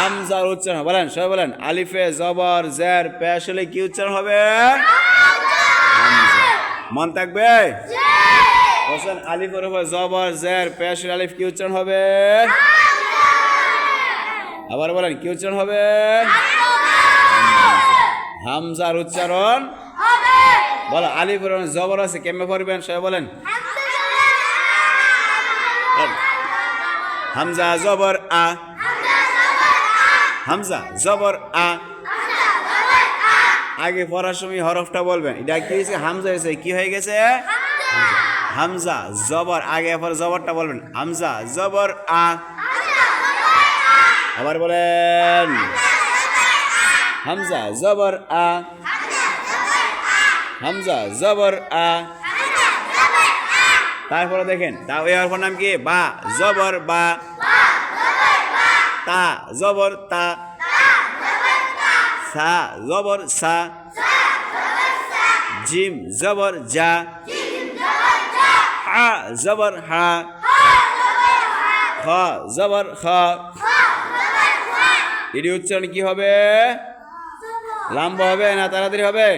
হামজার উচ্চারণ বলেন সবাই বলেন আলিফে জবর জের পেশ হলে কি উচ্চারণ হবে। মন থাকবে? হোসেন আলিফের উপর জবর জের পেশ আলিফ কি উচ্চারণ হবে? আবার বলেন কি উচ্চারণ হবে? হামজার উচ্চারণ বলো আলিফের জবর আছে কেমনে পড়বেন? সবাই বলেন হামজা জবর আ। হামজা, জবর আ। আগে পড়ার সময় হরফটা বলবেন। এটা কি হয়েছে? হামজা হয়েছে। কি হয়ে গেছে? হামজা। জবর, আগে পর জবরটা বলবেন। হামজা, জবর আ। আবার বলেন। হামজা, জবর আ। হামজা, জবর আ। তারপরে দেখেন তা ওই নাম কি? বা, জবর বা। তা, জবর তা। সা, জবর সা। জিম, জবর যা। হা, জবর হা। খ, জবর খ। এটি উচ্চারণ কি হবে? লম্বা হবে না তাড়াতাড়ি হবে?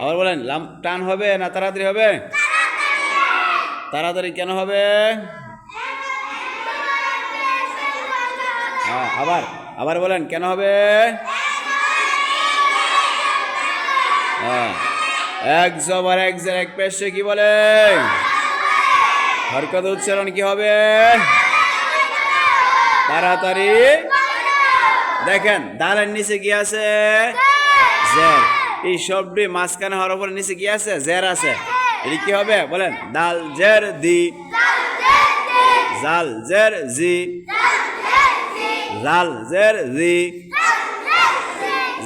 আবার বলেন, লাম, টান হবে না তাড়াতাড়ি হবে? তাড়াতাড়ি। কেন হবে? হ্যাঁ আবার আবার বলেন কেন হবে? হ্যাঁ, এক জবার এক জের এক পেশে কি বলে? হরকত উচ্চারণ কি হবে? তাড়াতাড়ি। দেখেন দালের নিচে কি আছে? জের। এই শব্দে মাঝখানে হওয়ার উপরে নিচে কি আছে? জের আছে। এটি কি হবে? বলেন দাল জের দি। জাল জের জি। জাল জের জি।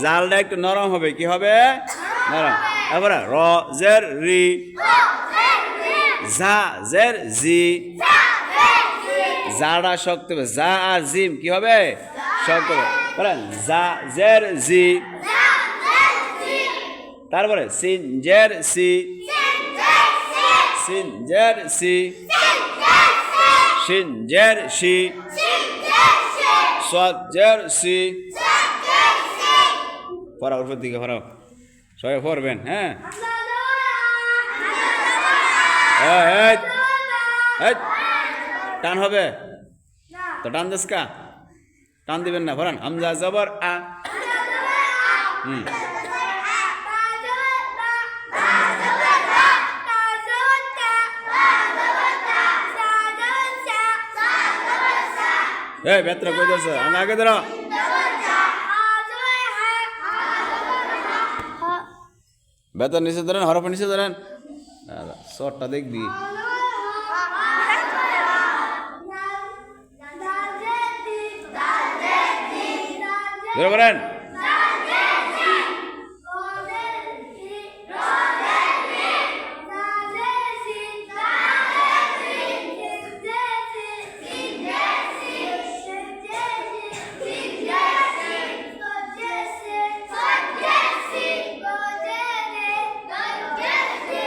জালটা একটু নরম হবে কি হবে? নরম এবারে র জের রি। জা জের জি। জাটা শক্ত হবে। জা আর জিম কি হবে? শক্ত হবে। বলেন জা জের জি। তারপরে সিন জের সি সিন জের সি সিন জের সি সৎ জের সি পড়া উপর দিকে পড়াও সবাই পড়বেন হ্যাঁ টান হবে তো টান দিস কা টান দিবেন না ভরান আমজা জবর আ হুম এই বেতরা কই দিছ আমি আগে ধরো। বেতন নিচে ধরেন, হরফ নিচে ধরেন। শর্টটা দেখবি। ধরে বলেন